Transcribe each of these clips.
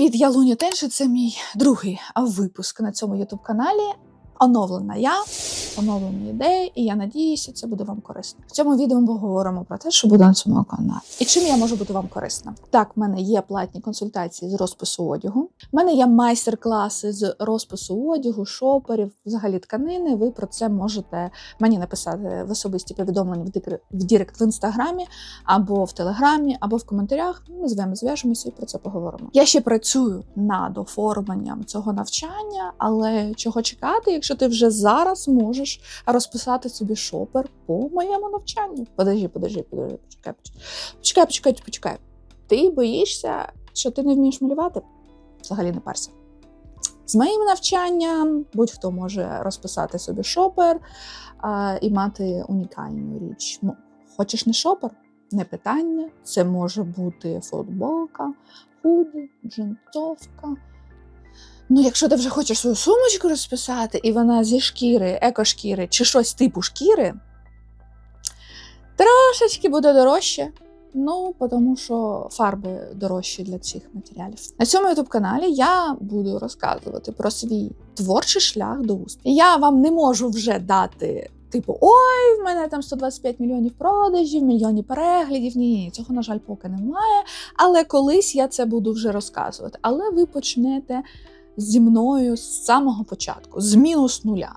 Привіт, я Луня Тенши. Це мій другий випуск на цьому ютуб каналі. Оновлена я, оновлені ідеї, і я надіюся, це буде вам корисно. В цьому відео ми поговоримо про те, що буде на цьому каналі. І чим я можу бути вам корисна? Так, в мене є платні консультації з розпису одягу. В мене є майстер-класи з розпису одягу, шоперів, взагалі тканини. Ви про це можете мені написати в особисті повідомлення в Дірект в інстаграмі, або в телеграмі, або в коментарях. Ми з вами зв'яжемося і про це поговоримо. Я ще працюю над оформленням цього навчання, але чого чекати, якщо ти вже зараз можеш розписати собі шопер по моєму навчанню? Подожди, подожди, подожди, почекай, почекай, почекай, почекай. Ти боїшся, що ти не вмієш малювати? Взагалі не парся. З моїм навчанням будь-хто може розписати собі шопер а, і мати унікальну річ. Ну, Хочеш не шопер? Не питання. Це може бути футболка, худі, джинсовка. Ну, якщо ти вже хочеш свою сумочку розписати, і вона зі шкіри, екошкіри чи щось типу шкіри, трошечки буде дорожче. Ну, тому що фарби дорожчі для цих матеріалів. На цьому youtube каналі я буду розказувати про свій творчий шлях до успіху. Я вам не можу вже дати, типу, ой, в мене там 125 мільйонів продажів, мільйонів переглядів. Ні, цього, на жаль, поки немає. Але колись я це буду вже розказувати. Але ви почнете зі мною з самого початку, з мінус нуля.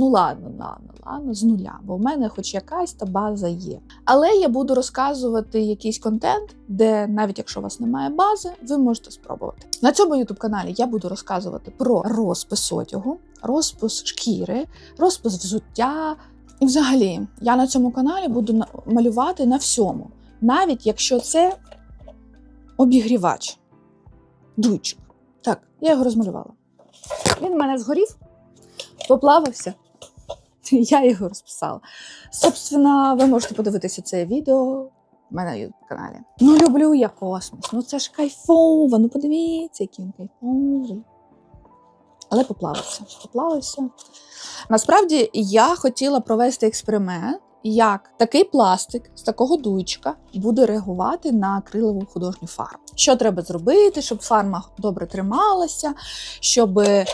Ну ладно, ладно, ладно, з нуля, бо в мене хоч якась та база є. Але я буду розказувати якийсь контент, де навіть якщо у вас немає бази, ви можете спробувати. На цьому youtube каналі я буду розказувати про розпис одягу, розпис шкіри, розпис взуття. І взагалі, я на цьому каналі буду малювати на всьому, навіть якщо це обігрівач, дуйчик. Так, я його розмалювала. Він в мене згорів, поплавався. Я його розписала. Собственно, ви можете подивитися це відео в мене на каналі. Ну, люблю я космос. Ну це ж кайфово. Ну подивіться, який він кайфовий. Але поплавився. Поплавився. Насправді я хотіла провести експеримент, як такий пластик з такого дуйчика буде реагувати на акрилову художню фарбу. Що треба зробити, щоб фарба добре трималася, щоб е,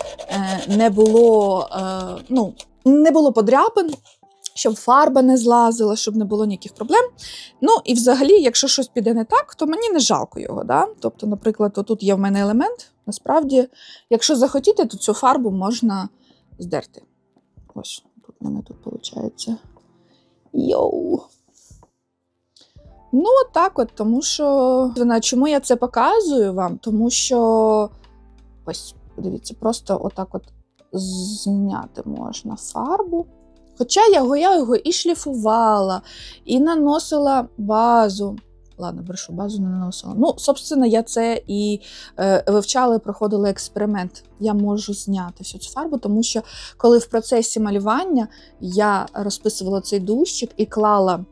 не було, е, ну, не було подряпин, щоб фарба не злазила, щоб не було ніяких проблем. Ну і взагалі, якщо щось піде не так, то мені не жалко його. Да? Тобто, наприклад, тут є в мене елемент. Насправді, якщо захотіти, то цю фарбу можна здерти. Ось, тут в мене тут виходить. Йоу. Ну, так от, тому що. Чому я це показую вам? Тому що ось, подивіться, просто отак от зняти можна фарбу. Хоча я його, я його і шліфувала, і наносила базу. Ладно, брешу, базу не наносила. Ну, собственно, я це і е, вивчала, і проходила експеримент. Я можу зняти всю цю фарбу, тому що коли в процесі малювання я розписувала цей дужчик і клала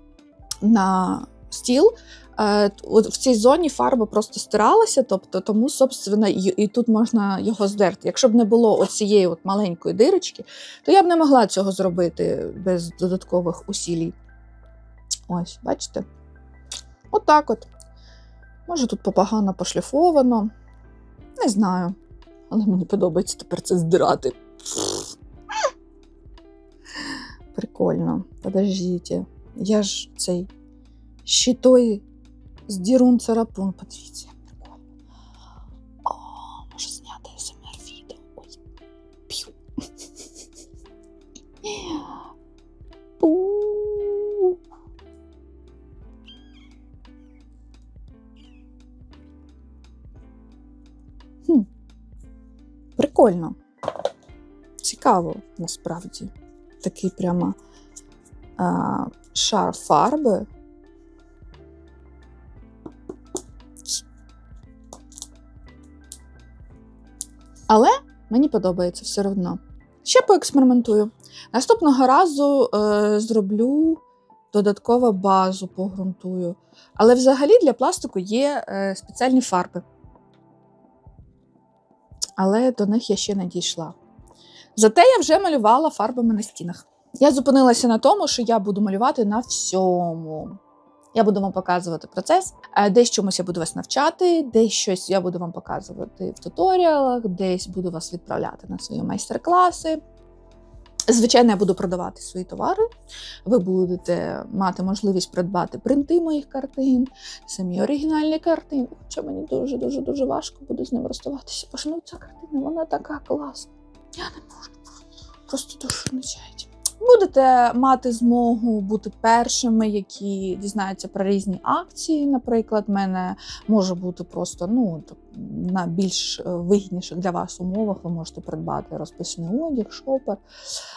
на стіл, е, в цій зоні фарба просто стиралася, тобто тому, собственно, і, тут можна його здерти. Якщо б не було оцієї от маленької дирочки, то я б не могла цього зробити без додаткових усілій. Ось, бачите? Отак от. Може, тут попогано пошліфовано. Не знаю. Але мені подобається тепер це здирати. Прикольно. Подождіть. Я ж цей щитой з дірун царапун. Подивіться, Хм. Прикольно. Цікаво, насправді. Такий прямо а, шар фарби. Але мені подобається все одно. Ще поекспериментую. Наступного разу е, зроблю додаткову базу, погрунтую. Але взагалі для пластику є е, спеціальні фарби. Але до них я ще не дійшла. Зате я вже малювала фарбами на стінах. Я зупинилася на тому, що я буду малювати на всьому. Я буду вам показувати процес, е, десь чомусь я буду вас навчати, десь щось я буду вам показувати в туторіалах, десь буду вас відправляти на свої майстер-класи. Звичайно, я буду продавати свої товари. Ви будете мати можливість придбати принти моїх картин, самі оригінальні картини. Хоча мені дуже дуже дуже важко буде з ним розставатися. Бо ж ну ця картина, вона така класна. Я не можу. Просто душу не чають. Будете мати змогу бути першими, які дізнаються про різні акції. Наприклад, в мене може бути просто ну на більш е, вигідніших для вас умовах. Ви можете придбати розписаний одяг, шопер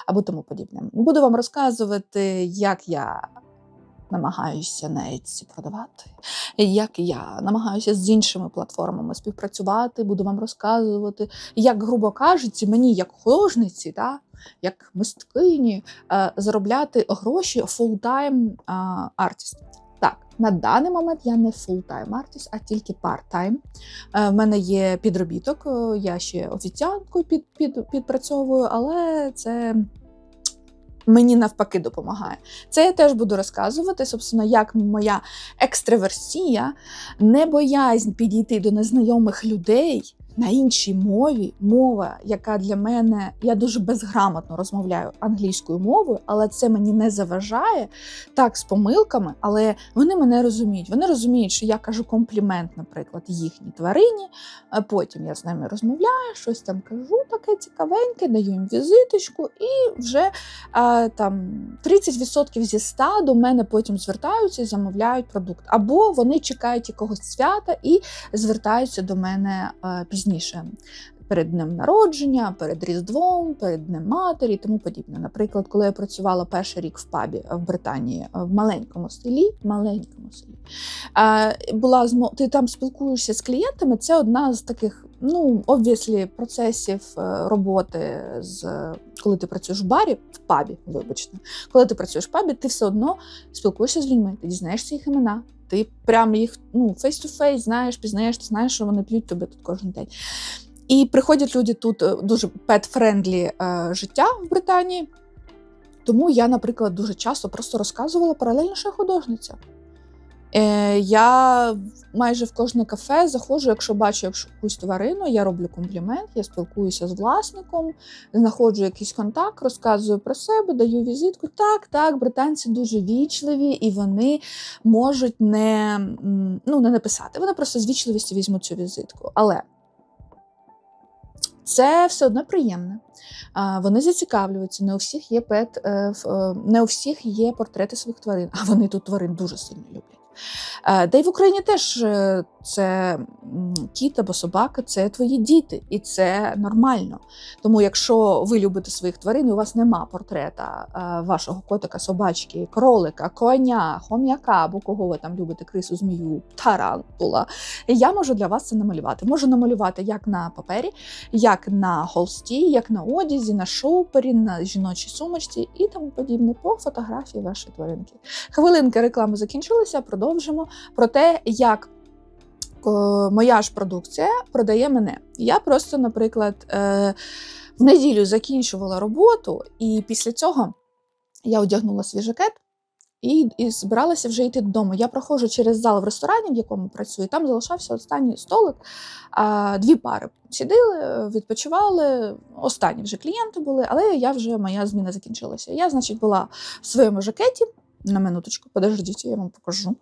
або тому подібне. Буду вам розказувати, як я намагаюся на Etsy продавати, як я намагаюся з іншими платформами співпрацювати. Буду вам розказувати, як, грубо кажучи, мені як художниці, та, як мисткині, е, заробляти гроші full-time е, артист. Так, на даний момент я не full-time артист, а тільки part-time. Е, В мене є підробіток, е, я ще офіціанткою під, під, підпрацьовую, але це мені навпаки допомагає. Це я теж буду розказувати, собственно, як моя екстраверсія, не боязнь підійти до незнайомих людей на іншій мові, мова, яка для мене я дуже безграмотно розмовляю англійською мовою, але це мені не заважає так з помилками, але вони мене розуміють. Вони розуміють, що я кажу комплімент, наприклад, їхній тварині. Потім я з ними розмовляю, щось там кажу, таке цікавеньке, даю їм візиточку, і вже там 30% зі 100 до мене потім звертаються і замовляють продукт. Або вони чекають якогось свята і звертаються до мене е, пізніше. Перед днем народження, перед Різдвом, перед Днем Матері і тому подібне. Наприклад, коли я працювала перший рік в пабі в Британії, в маленькому селі, маленькому селі, була ти там спілкуєшся з клієнтами. Це одна з таких, ну, обвіслі, процесів е, роботи з коли ти працюєш в барі, в пабі, вибачте, коли ти працюєш в пабі, ти все одно спілкуєшся з людьми, ти дізнаєшся їх імена. Ти прям їх ну, фейс-ту-фейс, знаєш, пізнаєш, ти знаєш, що вони п'ють тобі тут кожен день. І приходять люди тут е, дуже пет-френдлі е, життя в Британії. Тому я, наприклад, дуже часто просто розказувала паралельно, що я художниця. Е, я майже в кожне кафе заходжу, якщо бачу якусь тварину, я роблю комплімент, я спілкуюся з власником, знаходжу якийсь контакт, розказую про себе, даю візитку. Так, так, британці дуже вічливі і вони можуть не, ну, не написати. Вони просто з вічливістю візьмуть цю візитку. Але це все одно приємне. Вони зацікавлюються. Не у всіх є пет, е, е, не у всіх є портрети своїх тварин, а вони тут тварин дуже сильно люблять. Е, Та й в Україні теж е, це кіт або собака це твої діти, і це нормально. Тому, якщо ви любите своїх тварин, і у вас нема портрета е, вашого котика, собачки, кролика, коня, хом'яка або кого ви там любите, крису, змію, тарантула, я можу для вас це намалювати. Можу намалювати як на папері, як на холсті, як на одязі, на шоупері, на жіночій сумочці і тому подібне по фотографії вашої тваринки. Хвилинка реклами закінчилася. Продовжимо про те, як е, моя ж продукція продає мене. Я просто, наприклад, е, в неділю закінчувала роботу, і після цього я одягнула свій жакет. І, і збиралася вже йти додому. Я проходжу через зал в ресторані, в якому працюю. Там залишався останній столик. А, дві пари сиділи, відпочивали. Останні вже клієнти були, але я вже моя зміна закінчилася. Я, значить, була в своєму жакеті. На минуточку, подождіть, я вам покажу.